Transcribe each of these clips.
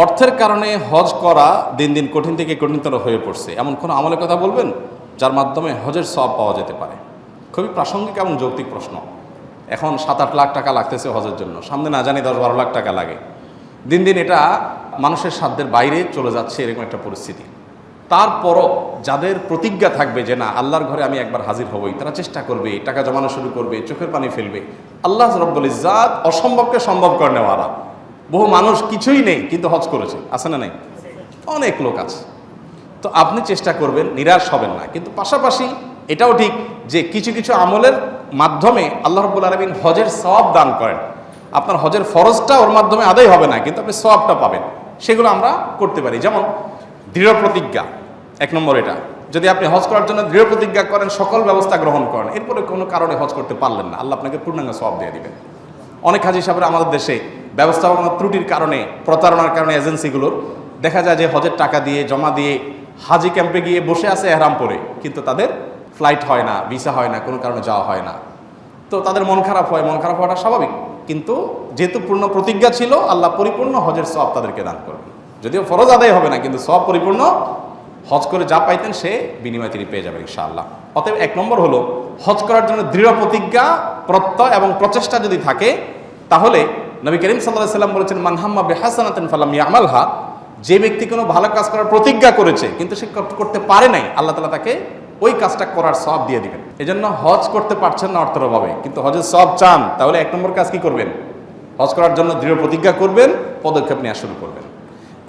অর্থের কারণে হজ করা দিন দিন কঠিন থেকে কঠিনতর হয়ে পড়ছে। এমন কোনো আমলের কথা বলবেন? যার মাধ্যমে হজের সব পাওয়া যেতে পারে। খুবই প্রাসঙ্গিক এবং যৌক্তিক প্রশ্ন। এখন সাত আট লাখ টাকা লাগতেছে হজের জন্য। সামনে না জানি দশ বারো লাখ টাকা লাগে। দিন দিন এটা মানুষের সাধ্যের বাইরে চলে যাচ্ছে এরকম একটা পরিস্থিতি। তারপরও যাদের প্রতিজ্ঞা থাকবে যে, না, আল্লাহর ঘরে আমি একবার হাজির হবই। তারা চেষ্টা করবে, টাকা জমানো শুরু করবে, চোখের পানি ফেলবে। আল্লাহ রব্বুল ইজাত অসম্ভবকে সম্ভব করে নেওয়ারা বহু মানুষ কিছুই নেই, কিন্তু হজ করেছে। আছে না নেই? অনেক লোক আছে। তো আপনি চেষ্টা করবেন, নিরাশ হবেন না। কিন্তু পাশাপাশি এটাও ঠিক যে কিছু কিছু আমলের মাধ্যমে আল্লাহ রব্বুল আলমিন হজের সব দান করেন। আপনার হজের ফরজটা ওর মাধ্যমে আদায় হবে না, কিন্তু আপনি সবটা পাবেন। সেগুলো আমরা করতে পারি। যেমন দৃঢ় প্রতিজ্ঞা, এক নম্বর এটা। যদি আপনি হজ করার জন্য দৃঢ় প্রতিজ্ঞা করেন, সকল ব্যবস্থা গ্রহণ করেন, এরপরে কোনো কারণে হজ করতে পারলেন না। আল্লাহ আপনাকে পূর্ণাঙ্গ সব দিয়ে দিবেন। অনেক হাজি সাহেবের আমাদের দেশে ব্যবস্থাপনার ত্রুটির কারণে, প্রতারণার কারণে এজেন্সিগুলোর, দেখা যায় যে হজের টাকা দিয়ে, জমা দিয়ে, হাজি ক্যাম্পে গিয়ে বসে আছে এহরাম পরে কিন্তু তাদের ফ্লাইট হয় না ভিসা হয় না, কোনো কারণে যাওয়া হয় না। তো তাদের মন খারাপ হয়, মন খারাপ হওয়াটা স্বাভাবিক। কিন্তু যেহেতু পূর্ণ প্রতিজ্ঞা ছিল, আল্লাহ পরিপূর্ণ হজের সব তাদেরকে দান করবেন। যদিও ফরজ আদায় হবে না, কিন্তু সব পরিপূর্ণ, হজ করে যা পাইতেন সে বিনিময় তিনি পেয়ে যাবেন ইনশাআল্লাহ। অতএব এক নম্বর হলো, হজ করার জন্য দৃঢ় প্রতিজ্ঞা, প্রত্যয় এবং প্রচেষ্টা যদি থাকে, তাহলে নবী করিম সাল্লাহ সাল্লাম বলেছেন মানহাম্মা বেহাসানাতেন ফালাম ইয়ামালহা যে ব্যক্তি কোনো ভালো কাজ করার প্রতিজ্ঞা করেছে, কিন্তু সে করতে পারে নাই, আল্লাহ তালা তাকে ওই কাজটা করার সব দিয়ে দিবেন। এজন্য হজ করতে পারছেন না অর্থের অভাবে কিন্তু হজের সব চান, তাহলে এক নম্বর কাজ কি করবেন? হজ করার জন্য দৃঢ় প্রতিজ্ঞা করবেন, পদক্ষেপ নেওয়া শুরু করবেন।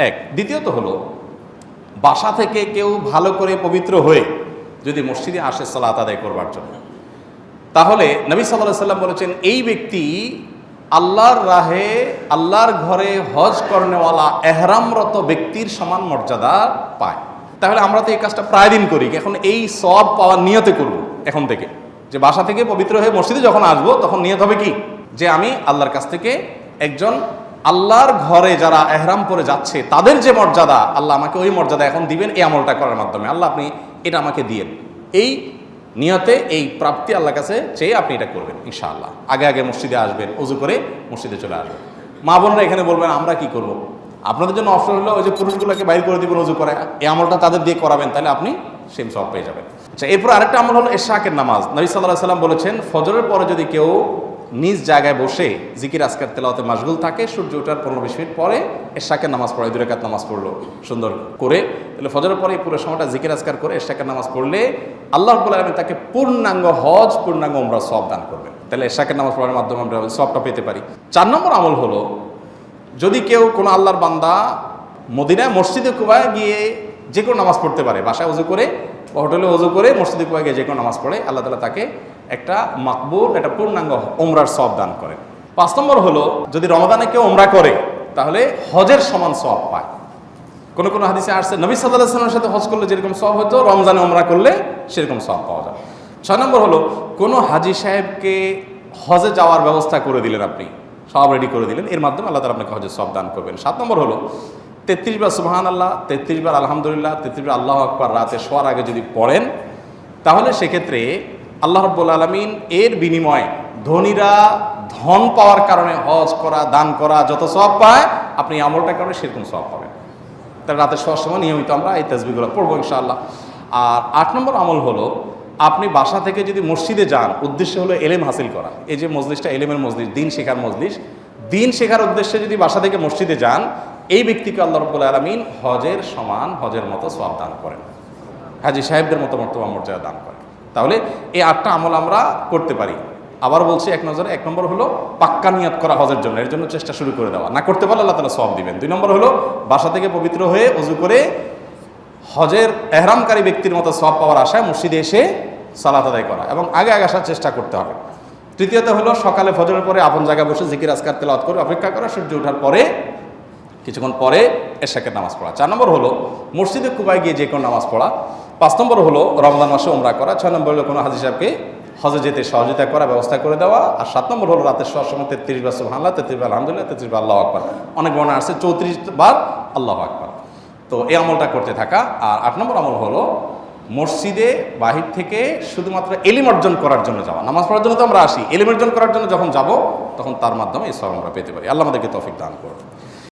এক। দ্বিতীয়ত হলো, বাসা থেকে কেউ ভালো করে পবিত্র হয়ে যদি মসজিদে আসে সালাত আদায় করবার জন্য, তাহলে নবী সাল্লাহ সাল্লাম বলেছেন, এই ব্যক্তি আল্লাহর রাহে, আল্লাহর ঘরে হজ করনেওয়ালা এহরামরত ব্যক্তির সমান মর্যাদা পায়। তাহলে আমরা তো এই কাজটা প্রায় দিন করি, এখন এই সব পাওয়ার নিয়তে করব এখন থেকে। যে বাসা থেকে পবিত্র হয়ে মসজিদে যখন আসব, তখন নিয়ত হবে কি? যে আমি আল্লাহর কাছ থেকে একজন আল্লাহর ঘরে যারা এহরাম পরে যাচ্ছে, তাদের যে মর্যাদা, আল্লাহ আমাকে ওই মর্যাদা এখন দিবেন এই আমলটা করার মাধ্যমে। আল্লাহ আপনি এটা আমাকে দিয়েন। এই নিয়তে এই প্রাপ্তি আল্লাহ কাছে চেয়ে আপনি এটা করবেন, ইনশাআল্লাহ। আগে আগে মসজিদে আসবেন, উজু করে মসজিদে চলে আসবেন। মা বোনরা এখানে বলবেন, আমরা কি করব? আপনাদের জন্য অপশন হলো, ওই যে পুরুষগুলোকে বাইর করে দিবেন উজু করে। এই আমলটা তাদের দিয়ে করাবেন, তাহলে আপনি সেম সব পেয়ে যাবেন। আচ্ছা এরপর আরেকটা আমল হলো এশাকের নামাজ। নবী সাল্লাহ সাল্লাম বলেছেন, ফজরের পরে যদি কেউ নিজ জায়গায় বসে জিকির আসকার তেলাওয়াতে মাসগুল থাকে, সূর্য ওঠার পনেরো বিশ মিনিট পরে এশাকের নামাজ পড়ে, দুরেকাত নামাজ পড়ল, সুন্দর করে। তাহলে ফজরের পরে পুরো সময়টা জিকির আজকার করে এশাকের নামাজ পড়লে আল্লাহ রব্বুল আলমী তাকে পূর্ণাঙ্গ হজ, পূর্ণাঙ্গ আমরা সব দান করবেন। তাহলে এশাকের নামাজ পড়ার মাধ্যমে আমরা সবটা পেতে পারি। চার নম্বর আমল হলো, যদি কেউ কোনো আল্লাহর বান্দা মদিনায়, মসজিদে, কুবায় গিয়ে যে কোনো নামাজ পড়তে পারে, বাসায় উজু করে হোটেলে উজু করে মসজিদে কুবায় গিয়ে যে কোনো নামাজ পড়ে, আল্লাহ তালা তাকে একটা মাকবুল, একটা পূর্ণাঙ্গ ওমরার সব দান করে। পাঁচ নম্বর হলো, যদি রমাদানে কেউ ওমরা করে, তাহলে হজের সমান সব পায়। কোনো কোন হাদিসে আসছে, নবী সাল্লাহ সাথে হজ করলে যেরকম সব হতো, রমজানে ওমরা করলে সেরকম সব পাওয়া যায়। ছয় নম্বর হলো, কোনো হাজি সাহেবকে হজে যাওয়ার ব্যবস্থা করে দিলেন আপনি সব রেডি করে দিলেন, এর মাধ্যমে আল্লাহ তালা আপনাকে হজের সব দান করবেন। সাত নম্বর হলো তেত্রিশ বার সুবাহান আল্লাহ তেত্রিশ বার আলহামদুলিল্লাহ, তেত্রিশ বার আল্লাহ আকবর রাতে শোয়ার আগে যদি পড়েন, তাহলে সেক্ষেত্রে আল্লাহ রব্বুল আলমিন এর বিনিময়ে ধনীরা ধন পাওয়ার কারণে হজ করা, দান করা, যত সব পায়, আপনি এই আমলটা কারণে সেরকম সব পাবেন। তাহলে রাতে শোয়ার সময় নিয়মিত আমরা এই তসবিগুলো পড়ব ইনশাআল্লাহ। আর আট নম্বর আমল হলো, আপনি বাসা থেকে যদি মসজিদে যান, উদ্দেশ্য হলো এলেম হাসিল করা। এই যে মজলিসটা, এলেমের মজলিস, দিন শেখার মজলিস, দিন শেখার উদ্দেশ্যে যদি বাসা থেকে মসজিদে যান এই ব্যক্তিকে আল্লাহ রব্বুল আলমিন হজের সমান হজের মতো সব দান করেন। হাজি সাহেবদের মতো মর্তবা মর্যাদা দান করেন। তাহলে এই আটটা আমল আমরা করতে পারি। আবার বলছি এক নজরে, এক নম্বর হলো পাক্কা নিয়ত করা হজের জন্য, এর জন্য চেষ্টা শুরু করে দেওয়া। না করতে পারলে আল্লাহ তালা সব দিবেন। দুই নম্বর হলো বাসা থেকে পবিত্র হয়ে অজু করে হজের এহরামকারী ব্যক্তির মতো সব পাওয়ার আশায় মসজিদে এসে সালাত আদায় করা এবং আগে আগে আসার চেষ্টা করতে হবে। তৃতীয়ত হলো সকালে ফজরের পরে আপন জায়গায় বসে জিকির, আজকার, তেলাওয়াত করে অপেক্ষা করা, সূর্য ওঠার পরে কিছুক্ষণ পরে এশাকের নামাজ পড়া। চার নম্বর হলো, মসজিদে কুবায় গিয়ে যে কোনো নামাজ পড়া। পাঁচ নম্বর হলো, রমজান মাসে ওমরা করা। ছয় নম্বর হলো, কোনো হাজি সাহেবকে হজে যেতে সহযোগিতা করা, ব্যবস্থা করে দেওয়া। আর সাত নম্বর হলো, রাতের শোয়ার সময় তেত্রিশ বার সুবহানাল্লাহ, তেত্রিশ বার আলহামদুলিল্লাহ, তেত্রিশ বার আল্লাহ আকবার। অনেক বর্ণা আসছে চৌত্রিশ বার আল্লাহ আকবার। তো এই আমলটা করতে থাকা। আর আট নম্বর আমল হলো, মসজিদে বাহির থেকে শুধুমাত্র এলিম অর্জন করার জন্য যাওয়া। নামাজ পড়ার জন্য তো আমরা আসি, এলিম অর্জন করার জন্য যখন যাব, তখন তার মাধ্যমে এই সব আমরা পেতে পারি। আল্লাহ আমাদেরকে তৌফিক দান করুন।